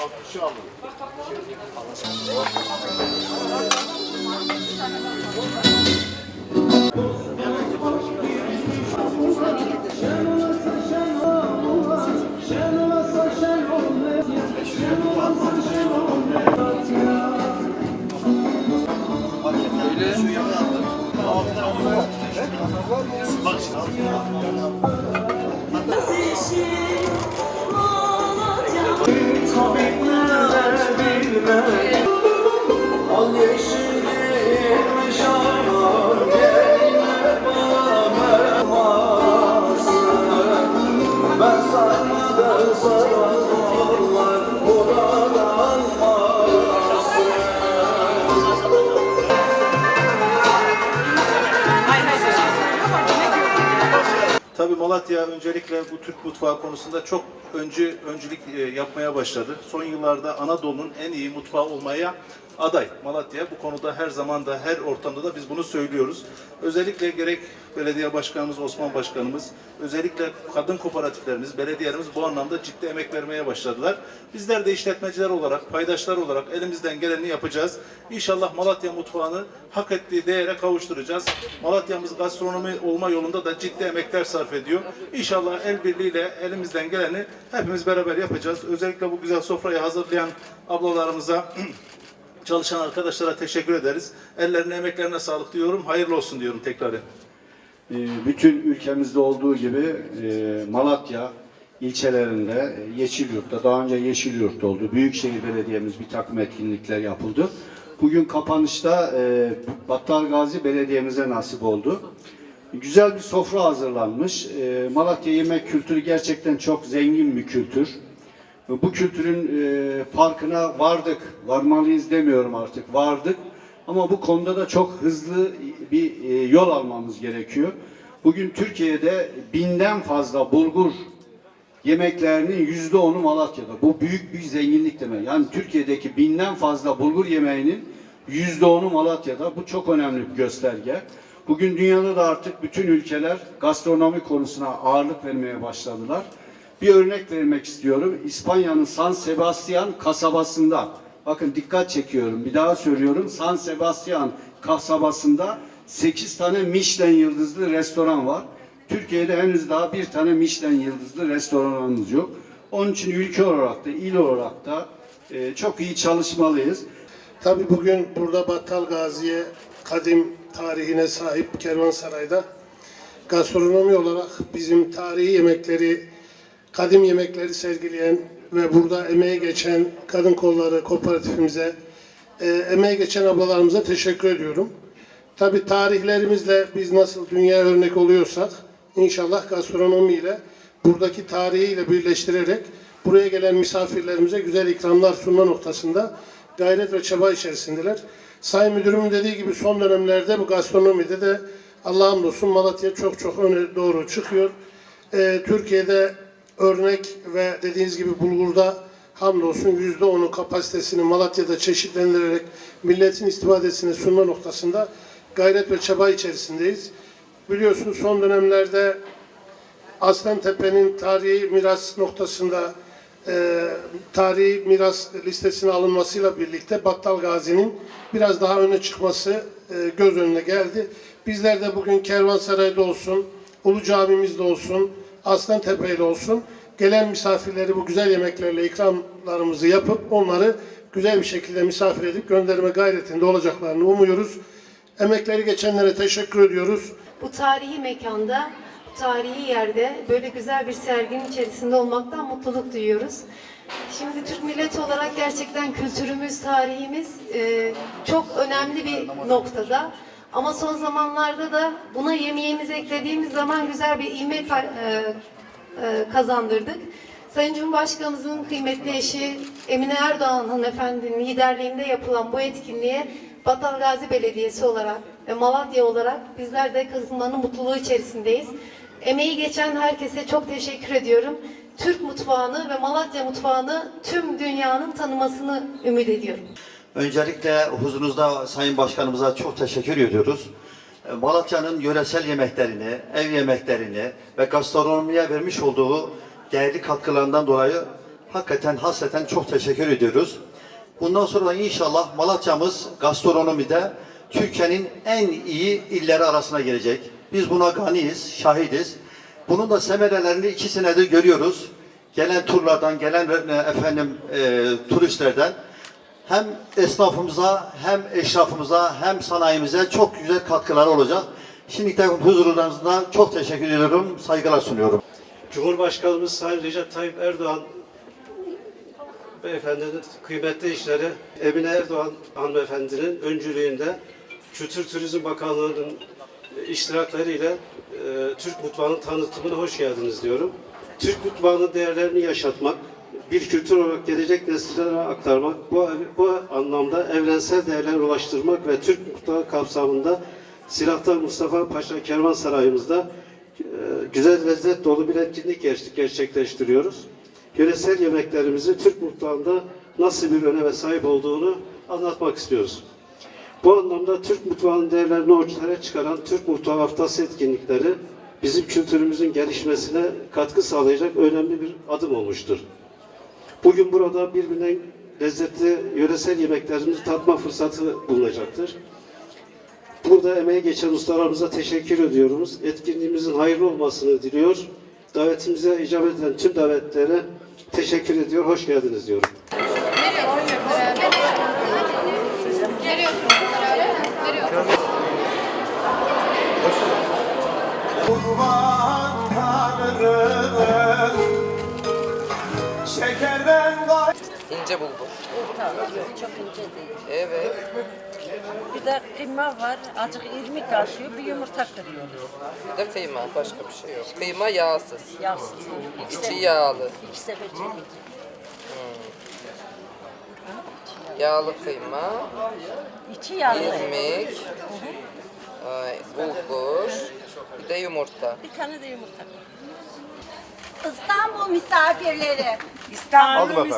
Afişi alın. love. Tabii Malatya öncelikle bu Türk mutfağı konusunda çok öncü öncülük e, yapmaya başladı. Son yıllarda Anadolu'nun en iyi mutfağı olmaya aday Malatya. Bu konuda her zaman da her ortamda da biz bunu söylüyoruz. Özellikle gerek belediye başkanımız Osman Başkanımız, özellikle kadın kooperatiflerimiz, belediyelerimiz bu anlamda ciddi emek vermeye başladılar. Bizler de işletmeciler olarak, paydaşlar olarak elimizden geleni yapacağız. İnşallah Malatya mutfağını hak ettiği değere kavuşturacağız. Malatya'mız gastronomi olma yolunda da ciddi emekler sarf ediyor. İnşallah el birliğiyle elimizden geleni hepimiz beraber yapacağız. Özellikle bu güzel sofrayı hazırlayan ablalarımıza çalışan arkadaşlara teşekkür ederiz. Ellerine emeklerine sağlık diyorum. Hayırlı olsun diyorum tekrar. Ee, bütün ülkemizde olduğu gibi e, Malatya ilçelerinde e, Yeşilyurt'ta daha önce Yeşilyurt oldu. Büyükşehir Belediye'miz bir takım etkinlikler yapıldı. Bugün kapanışta e, Battal Gazi Belediye'mize nasip oldu. Güzel bir sofra hazırlanmış. Malatya yemek kültürü gerçekten çok zengin bir kültür. Bu kültürün e, farkına vardık, varmalıyız demiyorum artık, vardık. Ama bu konuda da çok hızlı bir e, yol almamız gerekiyor. Bugün Türkiye'de binden fazla bulgur yemeklerinin yüzde onu Malatya'da. Bu büyük bir zenginlik demek. Yani Türkiye'deki binden fazla bulgur yemeğinin yüzde onu Malatya'da. Bu çok önemli bir gösterge. Bugün dünyada da artık bütün ülkeler gastronomi konusuna ağırlık vermeye başladılar. Bir örnek vermek istiyorum. İspanya'nın San Sebastian kasabasında, bakın dikkat çekiyorum, bir daha söylüyorum. San Sebastian kasabasında 8 tane Michelin yıldızlı restoran var. Türkiye'de henüz daha bir tane Michelin yıldızlı restoranımız yok. Onun için ülke olarak da, il olarak da e, çok iyi çalışmalıyız. Tabii bugün burada Battal Gazi'ye kadim tarihine sahip Kervansaray'da gastronomi olarak bizim tarihi yemekleri, kadim yemekleri sergileyen ve burada emeği geçen kadın kolları kooperatifimize, e, emeği geçen ablalarımıza teşekkür ediyorum. Tabii tarihlerimizle biz nasıl dünya örnek oluyorsak inşallah gastronomiyle buradaki tarihiyle birleştirerek buraya gelen misafirlerimize güzel ikramlar sunma noktasında gayret ve çaba içerisindeler. Sayın Müdürümün dediği gibi son dönemlerde bu gastronomide de Allah'a hamdolsun Malatya çok çok öne doğru çıkıyor. Ee, Türkiye'de örnek ve dediğiniz gibi bulgurda hamdolsun yüzde onu kapasitesini Malatya'da çeşitlendirerek milletin istifadesini sunma noktasında gayret ve çaba içerisindeyiz. Biliyorsunuz son dönemlerde Aslantepe'nin tarihi miras noktasında e, tarihi miras listesine alınmasıyla birlikte Battal Gazi'nin biraz daha öne çıkması e, göz önüne geldi. Bizler de bugün Kervansaray'da olsun, Ulu Camimizde olsun, Aslantepe'de olsun gelen misafirleri bu güzel yemeklerle ikramlarımızı yapıp onları güzel bir şekilde misafir edip gönderme gayretinde olacaklarını umuyoruz. Emekleri geçenlere teşekkür ediyoruz. bu tarihi mekanda, bu tarihi yerde böyle güzel bir serginin içerisinde olmaktan mutluluk duyuyoruz. Şimdi Türk milleti olarak gerçekten kültürümüz, tarihimiz e, çok önemli bir noktada. Ama son zamanlarda da buna yemeğimizi eklediğimiz zaman güzel bir ivme e, e, kazandırdık. Sayın Cumhurbaşkanımızın kıymetli eşi Emine Erdoğan hanımefendinin liderliğinde yapılan bu etkinliğe Battal Gazi Belediyesi olarak ve Malatya olarak bizler de katılmanın mutluluğu içerisindeyiz. Emeği geçen herkese çok teşekkür ediyorum. Türk mutfağını ve Malatya mutfağını tüm dünyanın tanımasını ümit ediyorum. Öncelikle huzurunuzda Sayın Başkanımıza çok teşekkür ediyoruz. E, Malatya'nın yöresel yemeklerini, ev yemeklerini ve gastronomiye vermiş olduğu değerli katkılarından dolayı Hakikaten hasreten çok teşekkür ediyoruz. Bundan sonra inşallah Malatya'mız gastronomide Türkiye'nin en iyi illeri arasına gelecek. Biz buna ganiyiz, şahidiz. Bunun da semerelerini iki senedir görüyoruz. Gelen turlardan, gelen e, efendim e, turistlerden hem esnafımıza hem eşrafımıza hem sanayimize çok güzel katkıları olacak. Şimdiden huzurlarınızda çok teşekkür ediyorum, saygılar sunuyorum. Cumhurbaşkanımız Sayın Recep Tayyip Erdoğan beyefendinin kıymetli işleri Emine Erdoğan hanımefendinin öncülüğünde Kültür Turizm Bakanlığı'nın iştirakleriyle e, Türk mutfağının tanıtımına hoş geldiniz diyorum. Türk mutfağının değerlerini yaşatmak, bir kültür olarak gelecek nesillere aktarmak, bu, bu anlamda evrensel değerler ulaştırmak ve Türk mutfağı kapsamında Silahtar Mustafa Paşa Kervansarayımızda e, güzel lezzet dolu bir etkinlik ger- gerçekleştiriyoruz. Yöresel yemeklerimizi Türk mutfağında nasıl bir öneme sahip olduğunu anlatmak istiyoruz. Bu anlamda Türk mutfağının değerlerini ortaya çıkaran Türk Mutfağı Haftası etkinlikleri bizim kültürümüzün gelişmesine katkı sağlayacak önemli bir adım olmuştur. Bugün burada birbirinden lezzetli yöresel yemeklerimizi tatma fırsatı bulunacaktır. Burada emeği geçen ustalarımıza teşekkür ediyoruz. Etkinliğimizin hayırlı olmasını diliyor. Davetimize icabet eden tüm davetlere teşekkür ediyor. Hoş geldiniz diyorum. Kurban Şekerden gay İnce bulgur. Çok ince değil. Evet. Bir de kıyma var. Azıcık irmik atıyor. Bir yumurta kırıyor. Bir de kıyma. Başka bir şey yok. Kıyma yağsız. Yağsız. İçi yağlı. İki sefer çekecek. Yağlı kıyma. İçi yağlı. irmik. Ay, bulgur. Bir de yumurta. Bir tane de yumurta. İstanbul misafirleri. Aldım efendim.